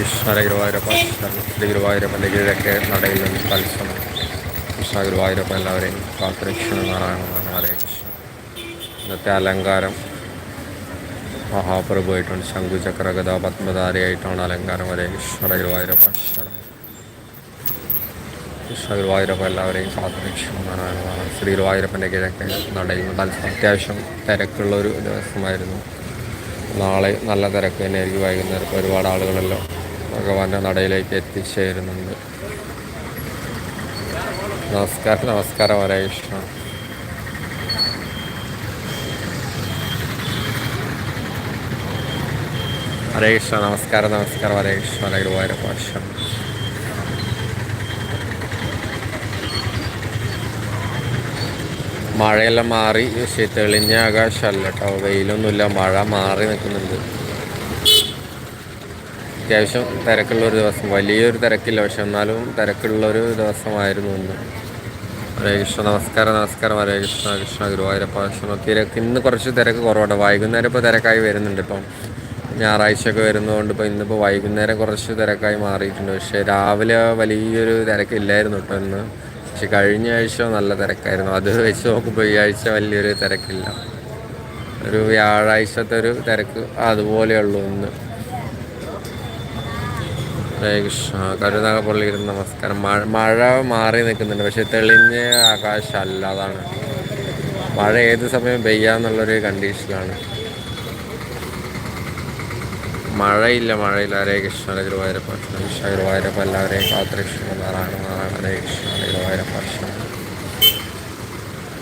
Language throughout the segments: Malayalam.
കൃഷ്ണ ഗുരുവായൂരപ്പ ശ്രീ ഗുരുവായൂരപ്പന്റെ കീഴൊക്കെ നടയിൽ നിന്ന് തത്സമം. കൃഷ്ണ ഗുരുവായൂരപ്പൻ എല്ലാവരെയും കാത്തുരക്ഷണ നാരായണ ഇന്നത്തെ അലങ്കാരം മഹാപ്രഭുവായിട്ടുണ്ട് ശംഖുചക്ര ഗത പത്മധാരിയായിട്ടാണ് അലങ്കാരം ഹരേ കൃഷ്ണ ഗുരുവായൂരപ്പ ഗുരുവായൂരപ്പ എല്ലാവരെയും കാത്തുരക്ഷണ നാരായണ ശ്രീ ഗുരുവായൂരപ്പന്റെ കിഴക്ക് നടയിൽ നിന്ന് തത്സമ. അത്യാവശ്യം തിരക്കുള്ള ഒരു ദിവസമായിരുന്നു. നാളെ നല്ല തിരക്ക് തന്നെയായിരിക്കും വൈകുന്നേരം. ഒരുപാട് ആളുകളെല്ലാം ഭഗവാന്റെ നടയിലേക്ക് എത്തിച്ചേരുന്നുണ്ട്. നമസ്കാരം നമസ്കാരം ഹരേ കൃഷ്ണ. ഹരേ കൃഷ്ണ നമസ്കാരം നമസ്കാരം ഹരേ കൃഷ്ണ ഹരേ ഗുരുവായൂരപ്പ ശരണം മഴയെല്ലാം മാറി പക്ഷേ തെളിഞ്ഞ ആകാശമല്ല കേട്ടോ. വെയിലൊന്നുമില്ല മഴ മാറി നിൽക്കുന്നുണ്ട്. അത്യാവശ്യം തിരക്കുള്ള ഒരു ദിവസം വലിയൊരു തിരക്കില്ല പക്ഷെ എന്നാലും തിരക്കുള്ള ഒരു ദിവസമായിരുന്നു ഇന്ന്. ഹരേ കൃഷ്ണ നമസ്കാരം നമസ്കാരം ഹരേ കൃഷ്ണ കൃഷ്ണ ഗുരുവായൂരപ്പ കൃഷ്ണ തിരക്ക് ഇന്ന് കുറച്ച് തിരക്ക് കുറവുണ്ട് വൈകുന്നേരം ഇപ്പോൾ തിരക്കായി വരുന്നുണ്ട് ഇപ്പം. ഞായറാഴ്ചയൊക്കെ വരുന്നതുകൊണ്ട് ഇപ്പോൾ ഇന്നിപ്പോൾ വൈകുന്നേരം കുറച്ച് തിരക്കായി മാറിയിട്ടുണ്ട്. പക്ഷേ രാവിലെ വലിയൊരു തിരക്കില്ലായിരുന്നു കേട്ടോ ഇന്ന്. പക്ഷെ കഴിഞ്ഞ ആഴ്ച നല്ല തിരക്കായിരുന്നു. അത് വെച്ച് നോക്കുമ്പോൾ ഈ ആഴ്ച വലിയൊരു തിരക്കില്ല. ഒരു വ്യാഴാഴ്ചത്തെ ഒരു തിരക്ക് അതുപോലെയുള്ളൂ ഇന്ന്. ഹരേ കൃഷ്ണ കരുനാഗപ്പള്ളിയിൽ നമസ്കാരം. മഴ മഴ മാറി നിൽക്കുന്നുണ്ട്. പക്ഷെ തെളിഞ്ഞ ആകാശമല്ല അതാണ്. മഴ ഏത് സമയം പെയ്യാന്നുള്ളൊരു കണ്ടീഷനാണ്. മഴയില്ല മഴയില്ല. ഹരേ കൃഷ്ണ ഹരേ ഗുരുവായൂരപ്പ കൃഷ്ണ ഗുരുവായൂരപ്പ എല്ലാവരെയും കാത്തുരക്ഷണ നാരായണ നാരായണ ഹരേ കൃഷ്ണ ഹരേ ഗുരുവായൂരപ്പ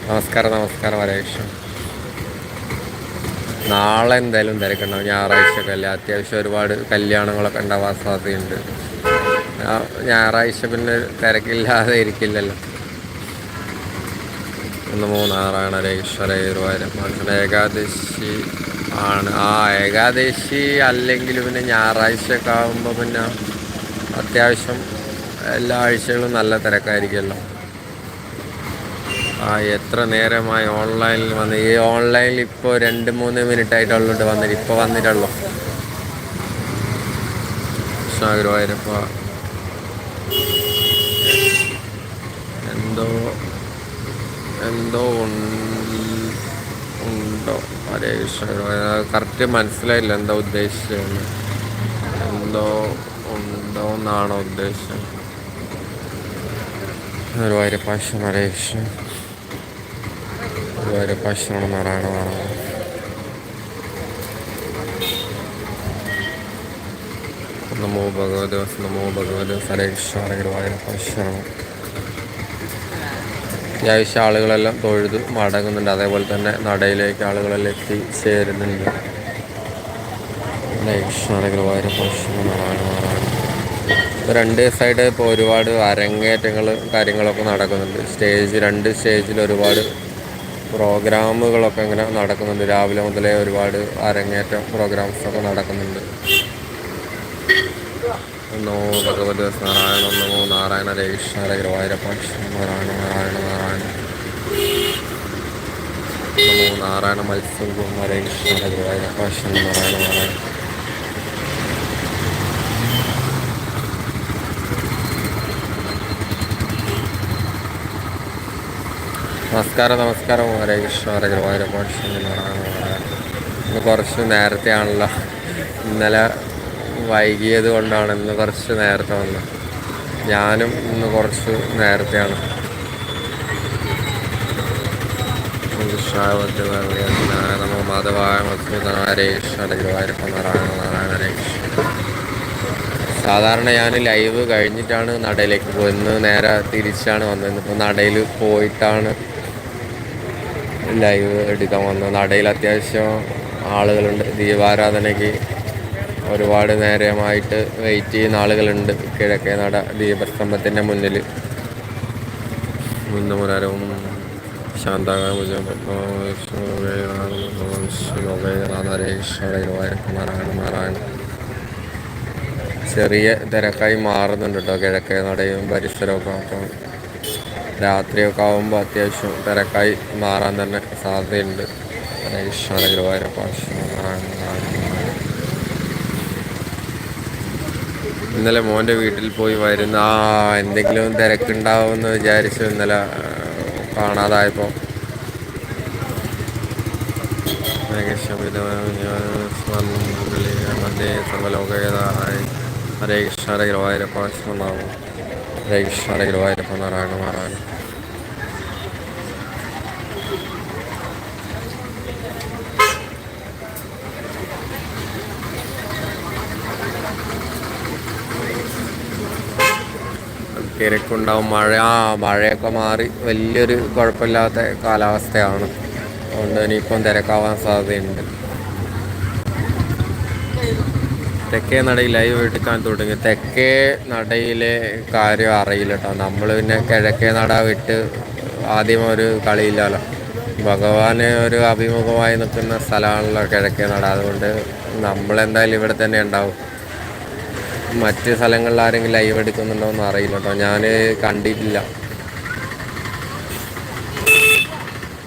നമസ്കാരം നമസ്കാരം. ഹരേ കൃഷ്ണ. നാളെ എന്തായാലും തിരക്കുണ്ടാവും ഞായറാഴ്ച ഒക്കെ അല്ലേ? അത്യാവശ്യം ഒരുപാട് കല്യാണങ്ങളൊക്കെ ഉണ്ടാവാൻ സാധ്യതയുണ്ട്. ഞായറാഴ്ച പിന്നെ തിരക്കില്ലാതെ ഇരിക്കില്ലല്ലോ. ഒന്ന് മൂന്നാറാണ് രേശ്വര ഗുരുവായൂരം. ഏകാദശി ആണ്. ആ ഏകാദശി അല്ലെങ്കിൽ പിന്നെ ഞായറാഴ്ചയൊക്കെ ആകുമ്പോൾ പിന്നെ അത്യാവശ്യം എല്ലാ ആഴ്ചകളും നല്ല തിരക്കായിരിക്കുമല്ലോ. ആ എത്ര നേരമായി ഓൺലൈനിൽ വന്ന്. ഈ ഓൺലൈനിൽ ഇപ്പോൾ രണ്ട് മൂന്ന് മിനിറ്റ് ആയിട്ടുള്ളൂ വന്നിട്ട്. ഇപ്പോൾ വന്നിട്ടുള്ളൂ. കൃഷ്ണ എന്തോ എന്തോ ഉണ്ടോ? ഹരേ കൃഷ്ണ ഗുരുവായൂർ കറക്റ്റ് മനസ്സിലായില്ല എന്താ ഉദ്ദേശിച്ചതെന്ന്. എന്തോ ഉണ്ടോ എന്നാണോ ഉദ്ദേശം ഗുരുവായൂരപ്പ ശരണം ഹരേ കൃഷ്ണ ഗുരുവായൂരപ്പ ശരണം നാരായണ നാരായണ നമോ ഭഗവത് നമോ ഭഗവത് ഹരേ കൃഷ്ണ ഹരേ ഗുരുവായൂരപ്പ ശരണം അത്യാവശ്യം ആളുകളെല്ലാം തൊഴുത് മടങ്ങുന്നുണ്ട്. അതേപോലെ തന്നെ നടയിലേക്ക് ആളുകളെല്ലാം എത്തിച്ചേരുന്നുണ്ട് ചേരുന്നുണ്ട്. ശരണം നാരായണ നാരായണ രണ്ട് ദിവസമായിട്ട് ഇപ്പോൾ ഒരുപാട് അരങ്ങേറ്റങ്ങൾ കാര്യങ്ങളൊക്കെ നടക്കുന്നുണ്ട്. സ്റ്റേജ് രണ്ട് സ്റ്റേജിൽ ഒരുപാട് പ്രോഗ്രാമുകളൊക്കെ ഇങ്ങനെ നടക്കുന്നുണ്ട്. രാവിലെ മുതലേ ഒരുപാട് അരങ്ങേറ്റ പ്രോഗ്രാംസ് ഒക്കെ നടക്കുന്നുണ്ട്. നമോ ഭഗവത് നാരായണ നമോ നാരായണ രേഷ്ണ ഗുരുവായൂരപ്പാക്ഷ നാരായണ നാരായണ നാരായണ. നമോ നാരായണ മത്സ്യം ഗുരുവായൂരപ്പാക്ഷ നാരായണ നാരായണ. നമസ്കാരം നമസ്കാരം. ഹരേ കൃഷ്ണ ഹരേ ഗുരുവായൂരപ്പ നാരായണ നാരായണ ഇന്ന് കുറച്ച് നേരത്തെ ആണല്ലോ. ഇന്നലെ വൈകിയത് കൊണ്ടാണ് ഇന്ന് കുറച്ച് നേരത്തെ വന്നത്. ഞാനും ഇന്ന് കുറച്ച് നേരത്തെയാണ്. ഹരേ കൃഷ്ണ ഹരേ നാരായണ ഹരേ കൃഷ്ണ സാധാരണ ഞാൻ ലൈവ് കഴിഞ്ഞിട്ടാണ് നടയിലേക്ക് പോയത്. ഇന്ന് നേരെ തിരിച്ചാണ് വന്നത്. ഇപ്പോൾ നടയിൽ പോയിട്ടാണ് ലൈവ് എടുക്കാൻ വന്നത് നടയിൽ അത്യാവശ്യം ആളുകളുണ്ട്. ദീപാരാധനയ്ക്ക് ഒരുപാട് നേരമായിട്ട് വെയിറ്റ് ചെയ്യുന്ന ആളുകളുണ്ട്. കിഴക്കേ നട ദീപസ്തംഭത്തിന്റെ മുന്നിൽ. മുന്നമുരാരവും ശാന്താകാര ചെറിയ തിരക്കായി മാറുന്നുണ്ട് കേട്ടോ കിഴക്കേ നടയും പരിസരമൊക്കെ അപ്പം രാത്രിയൊക്കെ ആകുമ്പോൾ അത്യാവശ്യം തിരക്കായി മാറാൻ തന്നെ സാധ്യതയുണ്ട്. കൃഷ്ണ ഗുരുവായൂരപ്പ ഇന്നലെ മോന്റെ വീട്ടിൽ പോയി വരുന്ന ആ എന്തെങ്കിലും തിരക്കുണ്ടാവുമെന്ന് വിചാരിച്ചു ഇന്നലെ കാണാതായപ്പോൾ ഹരേ കൃഷ്ണ ഗുരുവായൂരപ്പ വിഷ്ണുനാമം ഹരേ കൃഷ്ണ ഹരേ ഗുരുവായൂരപ്പ നാരായണ നാരായണ തിരക്കുണ്ടാവും. മഴ മഴയൊക്കെ മാറി. വലിയൊരു കുഴപ്പമില്ലാത്ത കാലാവസ്ഥയാണ്. അതുകൊണ്ട് ഇനിയിപ്പം തിരക്കാവാൻ സാധ്യതയുണ്ട്. തെക്കേ നടയിൽ ലൈവ് എടുക്കാൻ തുടങ്ങി. തെക്കേ നടയിലെ കാര്യം അറിയില്ല കേട്ടോ നമ്മൾ പിന്നെ കിഴക്കേ നട വിട്ട് ആദ്യം ഒരു കളിയില്ലല്ലോ. ഭഗവാന് ഒരു അഭിമുഖമായി നിൽക്കുന്ന സ്ഥലമാണല്ലോ കിഴക്കേ നട. അതുകൊണ്ട് നമ്മളെന്തായാലും ഇവിടെ തന്നെ ഉണ്ടാവും. മറ്റ് സ്ഥലങ്ങളിൽ ആരെങ്കിലും ലൈവ് എടുക്കുന്നുണ്ടോ എന്ന് അറിയില്ല കേട്ടോ ഞാൻ കണ്ടിട്ടില്ല.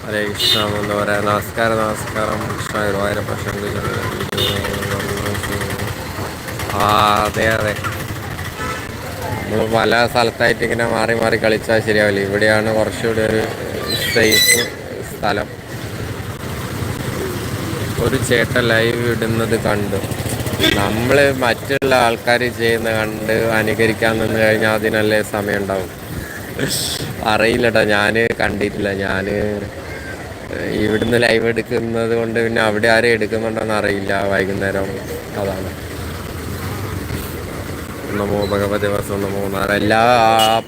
ഹരേ കൃഷ്ണ എന്താ പറയുക നമസ്കാരം നമസ്കാരം. കൃഷ്ണ ഗുരുവായൂരപ്പ ശങ്കര ആ അതെ അതെ. നമ്മൾ പല സ്ഥലത്തായിട്ട് ഇങ്ങനെ മാറി മാറി കളിച്ചാൽ ശരിയാവില്ല. ഇവിടെയാണ് കുറച്ചുകൂടി ഒരു സേഫ് സ്ഥലം. ഒരു ചേട്ട ലൈവ് ഇടുന്നത് കണ്ടു. നമ്മൾ മറ്റുള്ള ആൾക്കാർ ചെയ്യുന്ന കണ്ട് അനുകരിക്കാൻ നിന്ന് കഴിഞ്ഞാൽ അതിനല്ലേ സമയം ഉണ്ടാവും അറിയില്ലട്ടോ ഞാൻ കണ്ടിട്ടില്ല. ഞാൻ ഇവിടുന്ന് ലൈവ് എടുക്കുന്നത് കൊണ്ട് പിന്നെ അവിടെ ആരും എടുക്കുന്നുണ്ടോന്ന് അറിയില്ല. വൈകുന്നേരം അതാണ്. നമോ ഭഗവതി വസം നമോ എല്ലാ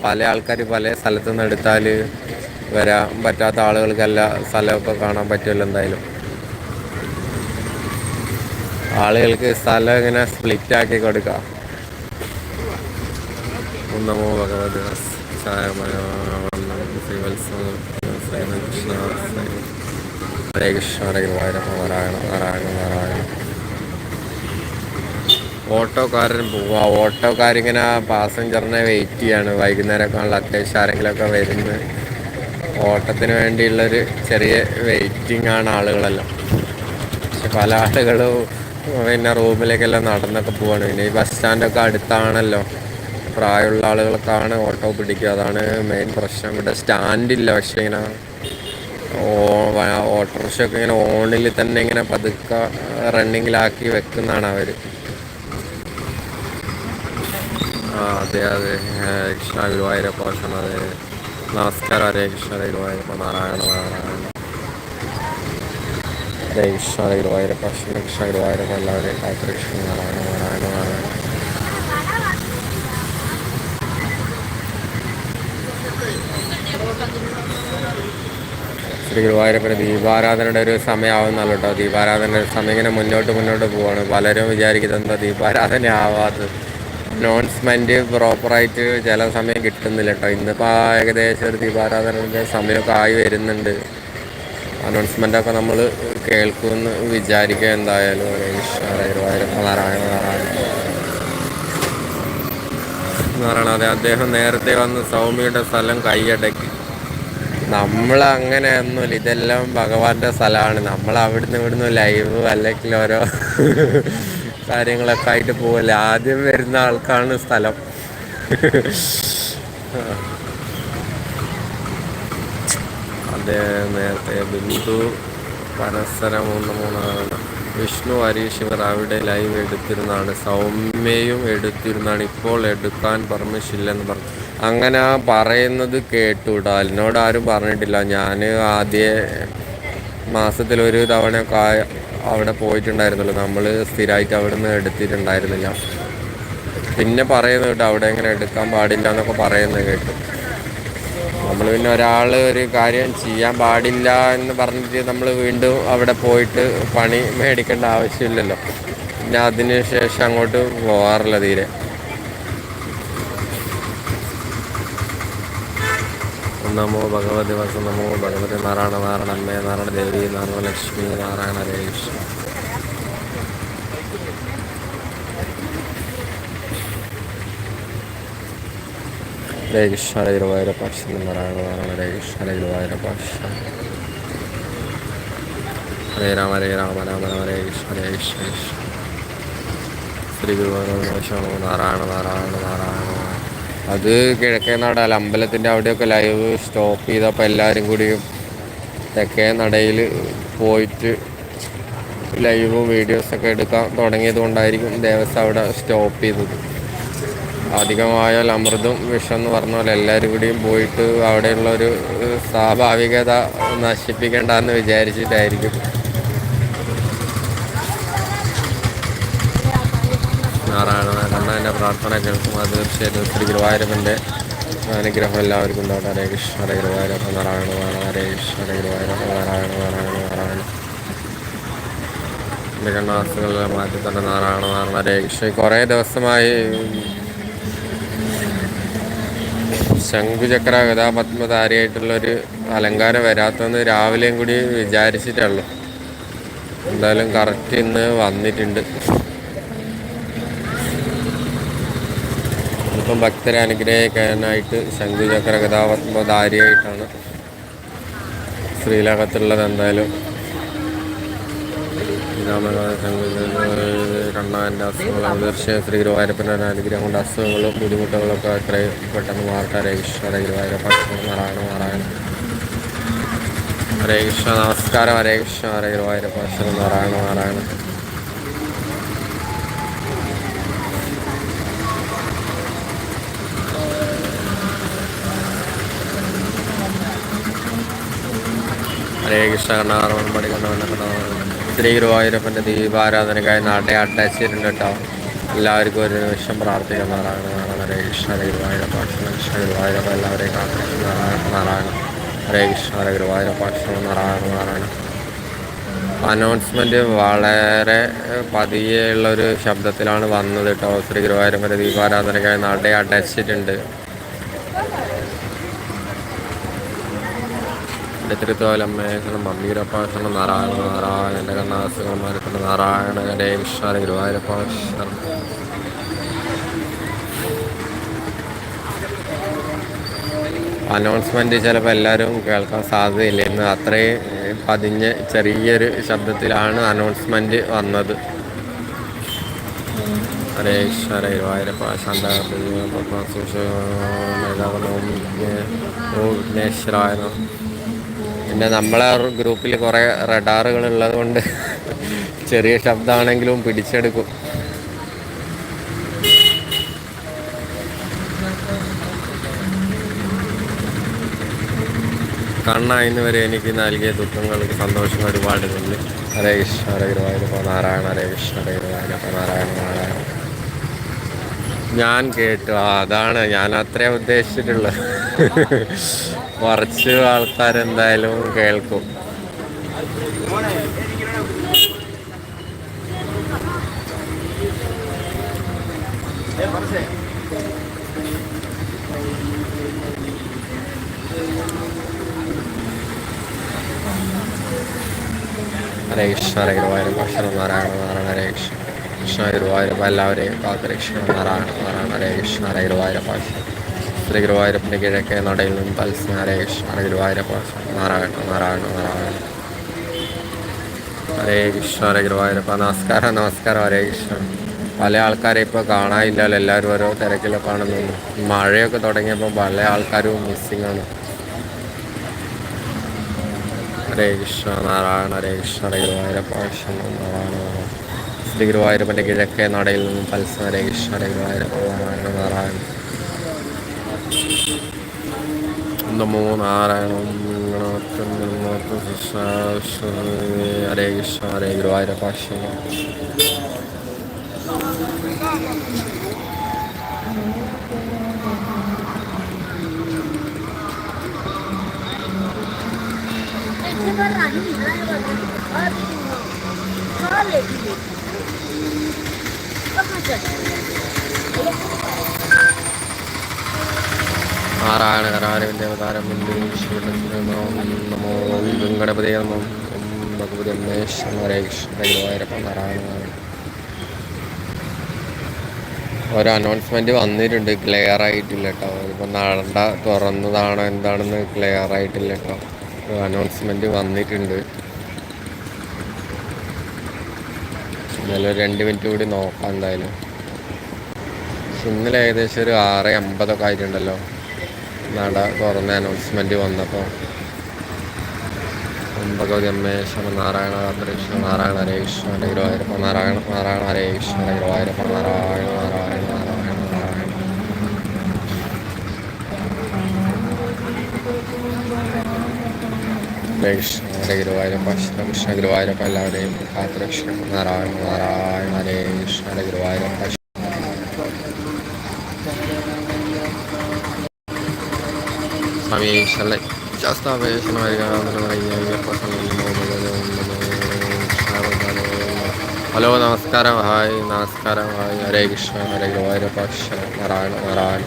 പല ആൾക്കാർ പല സ്ഥലത്തു നിന്ന് എടുത്താൽ വരാൻ പറ്റാത്ത ആളുകൾക്കല്ല സ്ഥലമൊക്കെ കാണാൻ പറ്റുമല്ലോ എന്തായാലും ആളുകൾക്ക് സ്ഥലം ഇങ്ങനെ സ്പ്ലിറ്റ് ആക്കി കൊടുക്കാം നമോ ഭഗവതി ഹരേ കൃഷ്ണ ഹരേ ഗുരുവായൂരപ്പ നാരായണ നാരായണ നാരായണ ഓട്ടോക്കാരൻ പോവാ. ഓട്ടോക്കാരിങ്ങനെ പാസഞ്ചറിനെ വെയിറ്റ് ചെയ്യാണ്. വൈകുന്നേരമൊക്കെയുള്ള അത്യാവശ്യം ആരെങ്കിലുമൊക്കെ വരുന്നത്. ഓട്ടത്തിന് വേണ്ടിയുള്ളൊരു ചെറിയ വെയിറ്റിംഗ് ആണ് ആളുകളെല്ലാം. പക്ഷെ പല ആളുകളും പിന്നെ റൂമിലേക്കെല്ലാം നടന്നൊക്കെ പോവാണ്. പിന്നെ ഈ ബസ് സ്റ്റാൻഡൊക്കെ അടുത്താണല്ലോ. പ്രായമുള്ള ആളുകൾക്കാണ് ഓട്ടോ പിടിക്കുക. അതാണ് മെയിൻ പ്രശ്നം. ഇവിടെ സ്റ്റാൻഡില്ല പക്ഷേ ഇങ്ങനെ ഓട്ടോറിക്ഷ ഒക്കെ ഇങ്ങനെ ഓണിൽ തന്നെ ഇങ്ങനെ പതുക്കെ റണ്ണിങ്ങിലാക്കി വെക്കുന്നതാണ് അവർ ആ അതെ അതെ കൃഷ്ണ ഗുരുവായൂരപ്പ കൃഷ്ണ അതെ നമസ്കാരം ഹരേ കൃഷ്ണ ഗുരുവായൂരപ്പ നാരായണ നാരായണ ഹരേ ഗുരുവായൂരപ്പ കൃഷ്ണ കൃഷ്ണ ഗുരുവായൂരപ്പ എല്ലാവരെയും കാത്തു നാരായണ നാരായണ നാരായണ ശ്രീ ഗുരുവായൂരപ്പന് ദീപാരാധനയുടെ ഒരു സമയമാവുന്നല്ലോ കേട്ടോ. ദീപാരാധനയുടെ സമയം ഇങ്ങനെ മുന്നോട്ട് മുന്നോട്ട് പോവാണ്. പലരും വിചാരിക്കുന്നത് എന്താ ദീപാരാധന ആവാത്തത് അനൗൺസ്മെന്റ് പ്രോപ്പറായിട്ട് ചില സമയം കിട്ടുന്നില്ല കേട്ടോ ഇന്നിപ്പോൾ ഏകദേശം ഒരു ദീപാരാധനയുടെ സമയമൊക്കെ ആയി വരുന്നുണ്ട്. അനൗൺസ്മെന്റൊക്കെ നമ്മൾ കേൾക്കുമെന്ന് വിചാരിക്കുക എന്തായാലും. നാരായണ നാരായണ അതെ അദ്ദേഹം നേരത്തെ വന്ന് സൗമ്യയുടെ സ്ഥലം കൈയടക്കി. നമ്മൾ അങ്ങനെയൊന്നുമില്ല ഇതെല്ലാം ഭഗവാന്റെ സ്ഥലമാണ്. നമ്മൾ അവിടുന്ന് ഇവിടുന്ന് ലൈവ് അല്ലെങ്കിൽ ഓരോ കാര്യങ്ങളൊക്കെ ആയിട്ട് പോവല്ലേ? ആദ്യം വരുന്ന ആൾക്കാണ് സ്ഥലം. അതെ നേരത്തെ ബിന്ദു പരസ്പരം മൂന്ന് മൂന്നാണ് വിഷ്ണു ഹരീഷ് ഇവർ അവിടെ ലൈവ് എടുത്തിരുന്നാണ്. സൗമ്യയും എടുത്തിരുന്നാണ്. ഇപ്പോൾ എടുക്കാൻ പെർമിഷൻ ഇല്ലെന്ന് പറഞ്ഞു. അങ്ങനെ പറയുന്നത് കേട്ടുവിടാ എന്നോട് ആരും പറഞ്ഞിട്ടില്ല. ഞാൻ ആദ്യ മാസത്തിൽ ഒരു തവണയൊക്കെ ആ- അവിടെ പോയിട്ടുണ്ടായിരുന്നല്ലോ നമ്മൾ സ്ഥിരമായിട്ട് അവിടെ നിന്ന് എടുത്തിട്ടുണ്ടായിരുന്നില്ല. പിന്നെ പറയുന്നത് കേട്ടോ അവിടെ എങ്ങനെ എടുക്കാൻ പാടില്ല എന്നൊക്കെ പറയുന്നത് കേട്ടു. നമ്മൾ പിന്നെ ഒരാൾ ഒരു കാര്യം ചെയ്യാൻ പാടില്ല എന്ന് പറഞ്ഞിട്ട് നമ്മൾ വീണ്ടും അവിടെ പോയിട്ട് പണി മേടിക്കേണ്ട ആവശ്യമില്ലല്ലോ. പിന്നെ അതിന് ശേഷം അങ്ങോട്ട് പോകാറില്ല തീരെ. നമോ ഭഗവതി വസ നമോ ഭഗവതി നാരായണ നാരായണ അമ്മേ നാരായണ ദേവി നാരായണ ലക്ഷ്മി നാരായണ രേഷ് ഹരേ ശ്രീ നാരായണ നാരായണ നാരായണ. അത് കിഴക്കേ നട അമ്പലത്തിന്റെ അവിടെയൊക്കെ ലൈവ് സ്റ്റോപ്പ് ചെയ്തപ്പോൾ എല്ലാവരും കൂടിയും തെക്കേ നടയിൽ പോയിട്ട് ലൈവും വീഡിയോസൊക്കെ എടുക്കാൻ തുടങ്ങിയത് കൊണ്ടായിരിക്കും ദേവസ്വം അവിടെ സ്റ്റോപ്പ് ചെയ്തത്. അധികമായാൽ അമൃതും വിഷം എന്ന് പറഞ്ഞ പോലെ എല്ലാവരും കൂടിയും പോയിട്ട് അവിടെയുള്ള ഒരു സ്വാഭാവികത നശിപ്പിക്കേണ്ടെന്ന് വിചാരിച്ചിട്ടായിരിക്കും നാരായണ അത് തീർച്ചയായിട്ടും ശ്രീ ഗുരുവായൂരപ്പന്റെ അനുഗ്രഹം എല്ലാവർക്കും ഉണ്ടാവട്ടെ. ഹരേ കൃഷ്ണ ഹരേ ഗുരുവായൂരപ്പ നാരായണ നാരായണ ഹരേ കൃഷ്ണ ഹരേ ഗുരുവായൂരപ്പ നാരായണ നാരായണ നാരായണ. എന്റെ കണ്ണാസുകളെല്ലാം മാറ്റി തന്നെ നാരായണ നാരായണ ഹരേ കൃഷ്ണ. കുറേ ദിവസമായി ശംഖുചക്ര കഥാപത്മധാരിയായിട്ടുള്ളൊരു അലങ്കാരം വരാത്തതെന്ന് രാവിലെയും കൂടി വിചാരിച്ചിട്ടുള്ളൂ എന്തായാലും കറക്റ്റ് ഇന്ന് വന്നിട്ടുണ്ട്. ഇപ്പം ഭക്തരെ അനുഗ്രഹിക്കാനായിട്ട് ശംഖുചക്ര കഥാപത്മധാരിയായിട്ടാണ് ശ്രീലകത്തുള്ളത് എന്തായാലും. കണ്ണാന്റെ അസുഖങ്ങളും തീർച്ചയായും ശ്രീ ഗുരുവായൂരപ്പന്റെ അനുഗ്രഹം കൊണ്ട് അസുഖങ്ങളും ബുദ്ധിമുട്ടുകളൊക്കെ എത്രയും പെട്ടെന്ന് മാറട്ടെ. ഹരേ കൃഷ്ണ ഹരേ ഗുരുവായൂരപ്പ. നാരായണ നാരായണ. ഹരേ കൃഷ്ണ നമസ്കാരം. ഹരേ കൃഷ്ണ ഹരേ ഗുരുവായൂരപ്പ. നാരായണ നാരായണ. ഹരേ കൃഷ്ണ കണ്ണാറവൻ പടി ശ്രീ ഗുരുവായൂരപ്പന്റെ ദീപാരാധനക്കായി നാട്ടെ അട്ടച്ചിട്ടുണ്ട് കേട്ടോ. എല്ലാവർക്കും ഒരു നിമിഷം പ്രാർത്ഥിക്കുന്നതാണ് ഹരേ കൃഷ്ണ ഹരേ ഗുരുവായൂരപ്പ കൃഷ്ണ ഗുരുവായൂരപ്പ. എല്ലാവരെയും കാത്തിരിക്കും നാരായണ നാരായണ. ഹരേ കൃഷ്ണ ഹരേ ഗുരുവായൂരപ്പ കൃഷ്ണ നാരായണ അനൗൺസ്മെന്റ് വളരെ പതിയെയുള്ളൊരു ശബ്ദത്തിലാണ് വന്നത് കേട്ടോ. ശ്രീ ഗുരുവായൂരപ്പന്റെ ദീപാരാധനക്കായി നാട്ടെ അടച്ചിട്ടുണ്ട് തിരുത്തോലം മേഖലം മമ്മീരപ്പാഷണം നാരായണ നാരായണ കണ്ണാസുഖം മരക്കുന്ന നാരായണ ഹരേ കൃഷ്ണ ഗുരുവായൂരപ്പാഷണം അനൗൺസ്മെന്റ് ചിലപ്പോൾ എല്ലാവരും കേൾക്കാൻ സാധ്യതയില്ല ഇന്ന് അത്രയും പതിഞ്ഞ് ചെറിയൊരു ശബ്ദത്തിലാണ് അനൗൺസ്മെന്റ് വന്നത് ഹരേ ഹരേ ഗുരുവായൂരപ്പ ശാന്ത വിഘ്നേശ്വരായ പിന്നെ നമ്മളെ ഗ്രൂപ്പിൽ കുറേ റഡാറുകൾ ഉള്ളത് കൊണ്ട് ചെറിയ ശബ്ദമാണെങ്കിലും പിടിച്ചെടുക്കും. കണ്ണായിന്ന് വരെ എനിക്ക് നൽകിയ ദുഃഖങ്ങൾക്ക് സന്തോഷം ഒരുപാട് ഉണ്ട് ഹരേ കൃഷ്ണ ഹരേ ഗുരുവായൂരപ്പ നാരായണ ഹരേ കൃഷ്ണ ഹരേ ഗുരുവായൂരപ്പ നാരായണ നാരായണ. ഞാൻ കേട്ടു. അതാണ്. ഞാൻ അത്രേ ഉദ്ദേശിച്ചിട്ടുള്ളത്. കുറച്ച് ആൾക്കാരെന്തായാലും കേൾക്കും. ഹരേ കൃഷ്ണ ഹരേ ഗുരുവായൂരപ്പ കൃഷ്ണ നാരായണ നാരായണ ഹരേ കൃഷ്ണ. കൃഷ്ണ ഗുരുവായൂരപ്പ എല്ലാവരെയും കാത്തുരക്ഷണ നാരായണ നാരായണ ഹരേ കൃഷ്ണ ഹരേ ഗുരുവായൂരപ്പ. ശ്രീ ഗുരുവായൂരപ്പന്റെ കിഴക്കേ നടയിൽ നിന്നും പൽസ് കൃഷ്ണ ഹരേ ഗുരുവായൂരപ്പ നാരായണ നാരായണ നാരായണ ഹരേ കൃഷ്ണ ഹരേ ഗുരുവായൂരപ്പ. നമസ്കാരം നമസ്കാരം ഹരേ കൃഷ്ണ. പല ആൾക്കാരെ ഇപ്പോൾ കാണാനില്ലല്ലോ എല്ലാവരും ഓരോ തിരക്കിലൊക്കെ ആണെന്ന് മഴയൊക്കെ തുടങ്ങിയപ്പോൾ പല ആൾക്കാരും മിസ്സിങ് ആണ്. ഹരേ കൃഷ്ണ നാരായണ ഹരേ കൃഷ്ണ ഹരേ ഗുരുവായൂരപ്പ. കൃഷ്ണ നാരായണ ശ്രീ ഗുരുവായൂരപ്പന്റെ കിഴക്കേ നടയിൽ നിന്നും പൽസ് ഹരേ കൃഷ്ണ ഹരേ ഗുരുവായൂരപ്പ. നാരായണ നാരായണ നമോ നാരായണ ഹരേ കൃഷ്ണ ഹരേ ഗുരുവായൂരപ്പ നാരായണ നമോ ഗംഗണപതി നമോ ഭഗവതി അമ്മേശ്വര ഒരു അനൗൺസ്മെന്റ് വന്നിട്ടുണ്ട്. ക്ലിയർ ആയിട്ടില്ല കേട്ടോ. ഇപ്പം നടണ്ട തുറന്നതാണോ എന്താണെന്ന് ക്ലിയർ ആയിട്ടില്ല കേട്ടോ. അനൗൺസ്മെന്റ് വന്നിട്ടുണ്ട്. എന്നാലും രണ്ട് മിനിറ്റ് കൂടി നോക്കാം എന്തായാലും. ഇന്നലെ ഏകദേശം ഒരു ആറ് അമ്പതൊക്കെ ആയിട്ടുണ്ടല്ലോ. നട തുറന്ന അനൗൺസ്മെന്റ് വന്നപ്പോൾ ഭഗവതി അമ്മേ നാരായണ കൃഷ്ണ നാരായണ ഹരേ കൃഷ്ണ ഹരേ ഗുരുവായൂരപ്പ നാരായണ നാരായണ ഹരേ കൃഷ്ണ ഹരേ ഗുരുവായൂരപ്പ നാരായണ നാരായണ നാരായണ നാരായണ. ഹരേ കൃഷ്ണ ഹരേ ഗുരുവായൂരപ്പ ശ്രീകൃഷ്ണ ഗുരുവായൂരപ്പ എല്ലാവരെയും കാത്തുരക്ഷ നാരായണ നാരായണ ഹരേ കൃഷ്ണ ഹരേ ഗുരുവായൂരപ്പ സ്വാമി ശരണ ശാസ്താപേക്ഷണമായ ഹലോ നമസ്കാരം ഹായ് നമസ്കാരം ഹായ് ഹരേ കൃഷ്ണ ഹരേ ഗുരുവായൂരപ്പ നാരായണ നാരായണ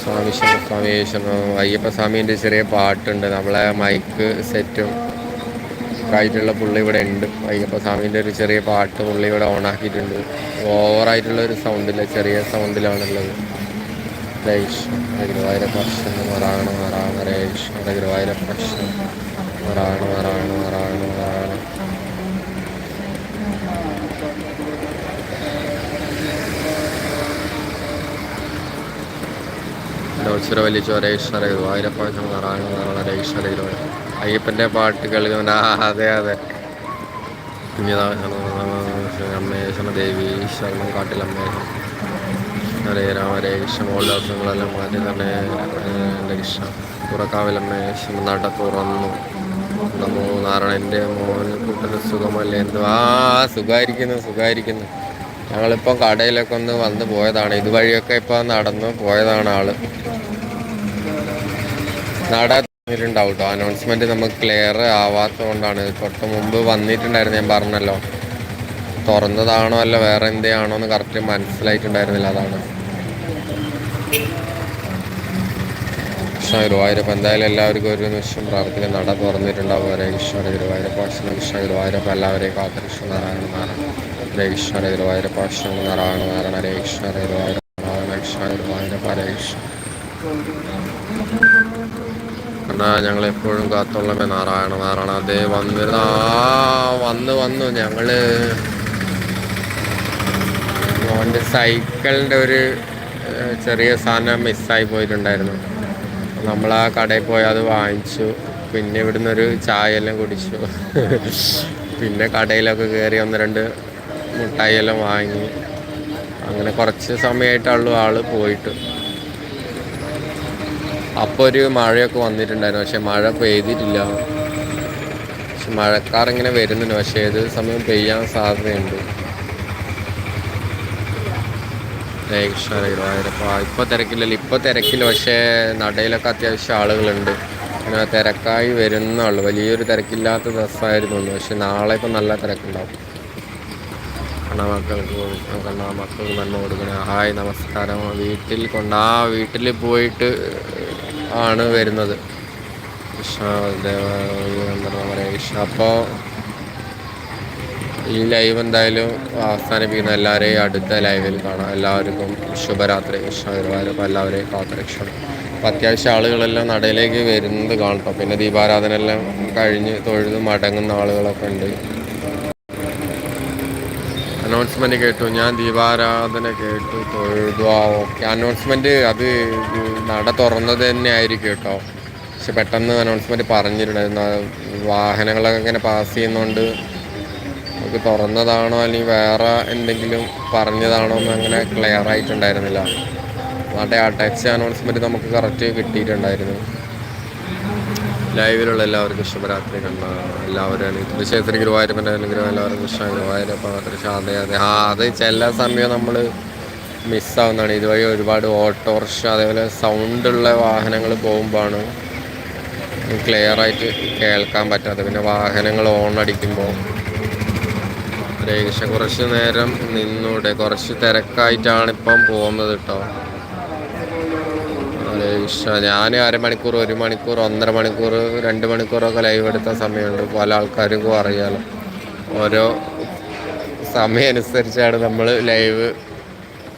സ്വാമി ശരണം സ്വാമി അയ്യപ്പ സ്വാമീന്റെ ചെറിയ പാട്ടുണ്ട്. നമ്മളെ മൈക്ക് സെറ്റും ആയിട്ടുള്ള പുള്ളി ഇവിടെ ഉണ്ട്. അയ്യപ്പ സ്വാമീന്റെ ഒരു ചെറിയ പാട്ട് പുള്ളി ഇവിടെ ഓണാക്കിയിട്ടുണ്ട് ഓവറായിട്ടുള്ള ഒരു സൗണ്ടില്ല ചെറിയ സൗണ്ടിലാണുള്ളത് കൃഷ്ണ ഗുരുവായൂരപ്പ കൃഷ്ണ മറാണ് നാരായണ ഹരേ കൃഷ്ണ പ്രശ്നം മറാണ് മറാണ് മറാണ് നാരായണ ഉച്ചര വലിച്ചു ഹരേ കൃഷ്ണ ഗുരുവായൂരപ്പ കൃഷ്ണ നാരായണ നാരായണ ഹരേ കൃഷ്ണ ഗുരുവായൂർ അയ്യപ്പന്റെ പാട്ട് കേൾക്കുന്ന ആ അതെ അതെ. അമ്മേ ദേവി ശരണം കാട്ടിലമ്മേ ഹരേ രാമ ഹരേ കൃഷ്ണ മോൾ ദിവസങ്ങളെല്ലാം മാറ്റി തന്നെ എന്റെ കൃഷ്ണ. തുറക്കാവിലമ്മേ നട തുറന്നു. നമോ നാരായണന്റെ മോൻ കൂട്ടന് സുഖമല്ലേ? എന്തു ആ സുഖമായിരിക്കുന്നു സുഖമായിരിക്കുന്നു ഞങ്ങളിപ്പം കടയിലൊക്കെ ഒന്ന് വന്ന് പോയതാണ്. ഇതുവഴിയൊക്കെ ഇപ്പം നടന്നു പോയതാണ് ആൾ. നട ഉണ്ടാവും കേട്ടോ അനൗൺസ്മെന്റ് നമുക്ക് ക്ലിയർ ആവാത്തതുകൊണ്ടാണ് തൊട്ട് മുമ്പ് വന്നിട്ടുണ്ടായിരുന്നു ഞാൻ പറഞ്ഞല്ലോ. തുറന്നതാണോ അല്ല വേറെ എന്തെയാണോ എന്ന് കറക്റ്റ് മനസ്സിലായിട്ടുണ്ടായിരുന്നില്ല അതാണ്. കൃഷ്ണ ഗുരുവായൂരപ്പ എന്തായാലും എല്ലാവർക്കും ഒരു നിമിഷം പ്രാർത്ഥിക്കും. നട തുറന്നിട്ടുണ്ടാവും. ഹരേ കൃഷ്ണ ഗുരുവായൂരപ്പ. കൃഷ്ണ കൃഷ്ണ ഗുരുവായൂരപ്പ. എല്ലാവരെയും കാത്തകൃഷ്ണ നാരായണ നാരായണ. ഹരേ കൃഷ്ണ ഗുരുവായൂരപ്പ. കൃഷ്ണ നാരായണ നാരായണ. ഹരേ കൃഷ്ണ ഗുരുവായൂരപ്പ. നാരായണ കൃഷ്ണ ഗുരുവായൂരപ്പ. ഹരേ കൃഷ്ണ എന്നാ ഞങ്ങൾ എപ്പോഴും കാത്തുള്ളമേ നാരായണ നാരായണ അതേ വന്നിരുന്ന. വന്ന് വന്നു. ഞങ്ങൾ മോന്റെ സൈക്കിളിന്റെ ഒരു ചെറിയ സാധനം മിസ്സായി പോയിട്ടുണ്ടായിരുന്നു. നമ്മൾ ആ കടയിൽ പോയി അത് വാങ്ങിച്ചു. പിന്നെ ഇവിടുന്ന് ഒരു ചായ എല്ലാം കുടിച്ചു. പിന്നെ കടയിലൊക്കെ കയറി ഒന്ന് രണ്ട് മുട്ടായി എല്ലാം വാങ്ങി. അങ്ങനെ കുറച്ച് സമയമായിട്ടുള്ളൂ ആൾ പോയിട്ട്. അപ്പോൾ ഒരു മഴയൊക്കെ വന്നിട്ടുണ്ടായിരുന്നു. പക്ഷെ മഴ പെയ്തിട്ടില്ല. പക്ഷെ മഴക്കാർ ഇങ്ങനെ വരുന്നുണ്ട്. പക്ഷെ ഏത് സമയം പെയ്യാൻ സാധ്യതയുണ്ട്. ഗുരുവായൂരപ്പ ഇപ്പോൾ തിരക്കില്ലല്ലോ. ഇപ്പോൾ തിരക്കില്ല. പക്ഷേ നടയിലൊക്കെ അത്യാവശ്യം ആളുകളുണ്ട്. പിന്നെ തിരക്കായി വരുന്ന ആൾ വലിയൊരു തിരക്കില്ലാത്ത ദിവസമായിരുന്നു പക്ഷെ നാളെ ഇപ്പം നല്ല തിരക്കുണ്ടാവും. കണ്ണാമക്കൾക്ക് മക്കൾക്ക് കണ്ണാ മക്കൾക്ക് നന്മ കൊടുക്കണേ. ഹായ് നമസ്കാരം. വീട്ടിൽ കൊണ്ടാ വീട്ടിൽ പോയിട്ട് ആണ് വരുന്നത്. അപ്പോൾ ഈ ലൈവ് എന്തായാലും അവസാനിപ്പിക്കുന്ന എല്ലാവരെയും അടുത്ത ലൈവിൽ കാണാം. എല്ലാവർക്കും ശുഭരാത്രി. കൃഷ്ണ ഗുരുവായൂരപ്പം എല്ലാവരെയും കാത്തരക്ഷണം അപ്പോൾ അത്യാവശ്യം ആളുകളെല്ലാം നടയിലേക്ക് വരുന്നത് കാണട്ടോ പിന്നെ ദീപാരാധന എല്ലാം കഴിഞ്ഞ് തൊഴുത് മടങ്ങുന്ന ആളുകളൊക്കെ ഉണ്ട്. അനൗൺസ്മെന്റ് കേട്ടു ഞാൻ ദീപാരാധന കേട്ടു തൊഴുതു ആ ഓക്കെ അനൗൺസ്മെന്റ് അത് നട തുറന്നത് തന്നെ ആയിരിക്കും കേട്ടോ. പക്ഷെ പെട്ടെന്ന് അനൗൺസ്മെന്റ് പറഞ്ഞിട്ടുണ്ടായിരുന്നു. വാഹനങ്ങളൊക്കെ ഇങ്ങനെ പാസ് ചെയ്യുന്നുണ്ട് നമുക്ക് തുറന്നതാണോ അല്ലെങ്കിൽ വേറെ എന്തെങ്കിലും പറഞ്ഞതാണോ എന്ന് അങ്ങനെ ക്ലിയർ ആയിട്ടുണ്ടായിരുന്നില്ല. നട ടച്ച് അനൗൺസ്മെന്റ് നമുക്ക് കറക്റ്റ് കിട്ടിയിട്ടുണ്ടായിരുന്നു. ലൈവിലുള്ള എല്ലാവർക്കും ശുഭരാത്രി കണ്ട എല്ലാവരും തീർച്ചയായിട്ടും ഗുരുവായൂരപ്പന്റെ അനുഗ്രഹം എല്ലാവർക്കും കൃഷ്ണ ഗുരുവായൂരപ്പ അതെ. ആ അത് ചില സമയം നമ്മൾ മിസ്സാവുന്നതാണ്. ഇതുവഴി ഒരുപാട് ഓട്ടോറിക്ഷ അതേപോലെ സൗണ്ടുള്ള വാഹനങ്ങൾ പോകുമ്പോഴാണ് ക്ലിയർ ആയിട്ട് കേൾക്കാൻ പറ്റാത്തത്. പിന്നെ വാഹനങ്ങൾ ഓൺ അടിക്കുമ്പോൾ ഏകദേശം കുറച്ച് നേരം നിന്നൂടെ. കുറച്ച് തിരക്കായിട്ടാണ് ഇപ്പം പോകുന്നത് കേട്ടോ. ഞാൻ അരമണിക്കൂർ ഒരു മണിക്കൂർ ഒന്നര മണിക്കൂർ രണ്ട് മണിക്കൂറൊക്കെ ലൈവ് എടുത്ത സമയമുണ്ട്. പല ആൾക്കാർക്കും അറിയാലോ ഓരോ സമയം അനുസരിച്ചാണ് നമ്മൾ ലൈവ്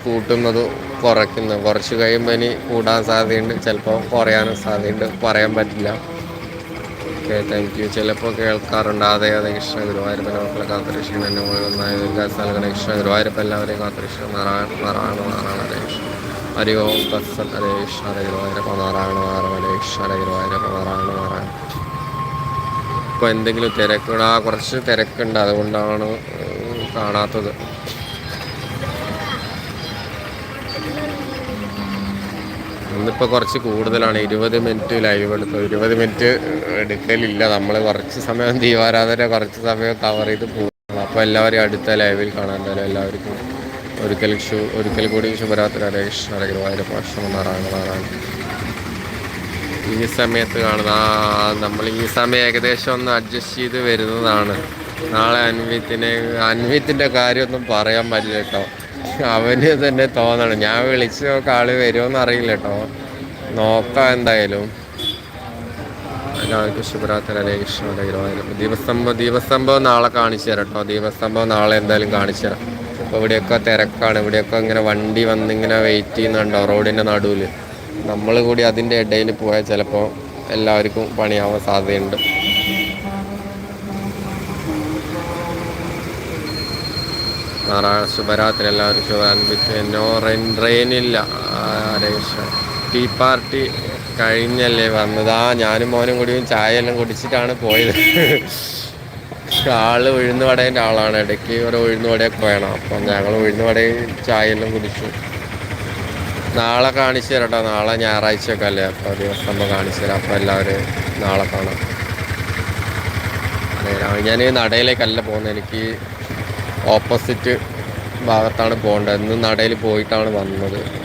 കൂട്ടുന്നത് കുറയ്ക്കുന്നത്. കുറച്ച് കഴിയുമ്പോൾ ഇനി കൂടാൻ സാധ്യതയുണ്ട്. ചിലപ്പോൾ കുറയാനും സാധ്യതയുണ്ട്. പറയാൻ പറ്റില്ല. ഓക്കെ താങ്ക് യു ചിലപ്പോൾ കേൾക്കാറുണ്ട്. അതെ അതെ കൃഷ്ണ ഗുരുവായൂരപ്പൻ മക്കളെ മുകളിൽ ഒന്നായ ദീർഘാസ് നൽകണ കൃഷ്ണ ഗുരുവായൂരപ്പൻ എല്ലാവരെയും കാത്തുരക്ഷിക്കണം നാരായണ നാരായണ നാരായണ കൃഷ്ണ ഹരി ഓം തത്സത് ഹരേ കൃഷ്ണ ഹരേ നാരായണ നാരായണ ഹരേ ഹരേ നാരായണ നാരായണ ഇപ്പോൾ എന്തെങ്കിലും തിരക്കുണ്ട്. ആ കുറച്ച് തിരക്കുണ്ട്. അതുകൊണ്ടാണ് കാണാത്തത്. ഇന്നിപ്പോൾ കുറച്ച് കൂടുതലാണ്. ഇരുപത് മിനിറ്റ് ലൈവ് എടുത്തു ഇരുപത് മിനിറ്റ് എടുക്കലില്ല. നമ്മൾ കുറച്ച് സമയം ദീപാരാധന കുറച്ച് സമയം കവർ ചെയ്ത് പോകും അപ്പോൾ എല്ലാവരും അടുത്ത ലൈവിൽ കാണാൻ എല്ലാവർക്കും. ഒരിക്കൽ ശു ഒരിക്കൽ കൂടി ശുഭരാത്രി ഹരേ കൃഷ്ണ ഹരേ ഗുരുവായൂരപ്പ അഷ്ടമ നാരായണ ഈ സമയത്ത് കാണുന്ന നമ്മൾ ഈ സമയം ഏകദേശം ഒന്ന് അഡ്ജസ്റ്റ് ചെയ്ത് വരുന്നതാണ്. നാളെ അൻവിത്തിനെ അൻവിത്തിന്റെ കാര്യമൊന്നും പറയാൻ പറ്റില്ല കേട്ടോ. അവന് തന്നെ തോന്നണം. ഞാൻ വിളിച്ച് നോക്കാം ആൾ അറിയില്ല കേട്ടോ. നോക്കാം എന്തായാലും. എല്ലാവർക്കും ശുഭരാത്രി ഹരേ കൃഷ്ണ ഹരേ ഗുരുവായൂരപ്പ ദീപസ്തംഭം ദീപസ്തംഭം നാളെ കാണിച്ചു തരാം കേട്ടോ. ദീപസ്തംഭം നാളെ എന്തായാലും കാണിച്ചു തരാം. ഇപ്പോൾ ഇവിടെയൊക്കെ തിരക്കാണ്. ഇവിടെയൊക്കെ ഇങ്ങനെ വണ്ടി വന്നിങ്ങനെ വെയിറ്റ് ചെയ്യുന്നുണ്ടോ? റോഡിന്റെ നടുവിൽ നമ്മൾ കൂടി അതിന്റെ ഇടയിൽ പോയാൽ ചിലപ്പോൾ എല്ലാവർക്കും പണിയാവാൻ സാധ്യതയുണ്ട്. ഞായറാഴ്ച ശുഭരാത്രി. എല്ലാവരും ശുഭാൻപിച്ച് എന്നോ റെയിൻ ടീ പാർട്ടി കഴിഞ്ഞല്ലേ വന്നത്. ഞാനും മോനും കൂടിയും ചായ എല്ലാം കുടിച്ചിട്ടാണ് പോയത്. ആൾ ഉഴുന്ന് വടേന്റെ ആളാണ്. ഇടയ്ക്ക് ഒരു ഉഴുന്നുവടയൊക്കെ വേണം. അപ്പം ഞങ്ങൾ ഉഴുന്ന് വടയും ചായയെല്ലാം കുടിച്ചു. നാളെ കാണിച്ചു തരാം കേട്ടോ നാളെ ഞായറാഴ്ചയൊക്കെ അല്ലേ? അപ്പോൾ ദിവസം നമ്മൾ കാണിച്ചു തരാം. അപ്പോൾ എല്ലാവരും നാളെ കാണാം. ഞാൻ നടയിലേക്കല്ല പോകുന്നത്. എനിക്ക് ഓപ്പോസിറ്റ് ഭാഗത്താണ് പോകേണ്ടത്. ഇന്ന് നടയിൽ പോയിട്ടാണ് വന്നത്.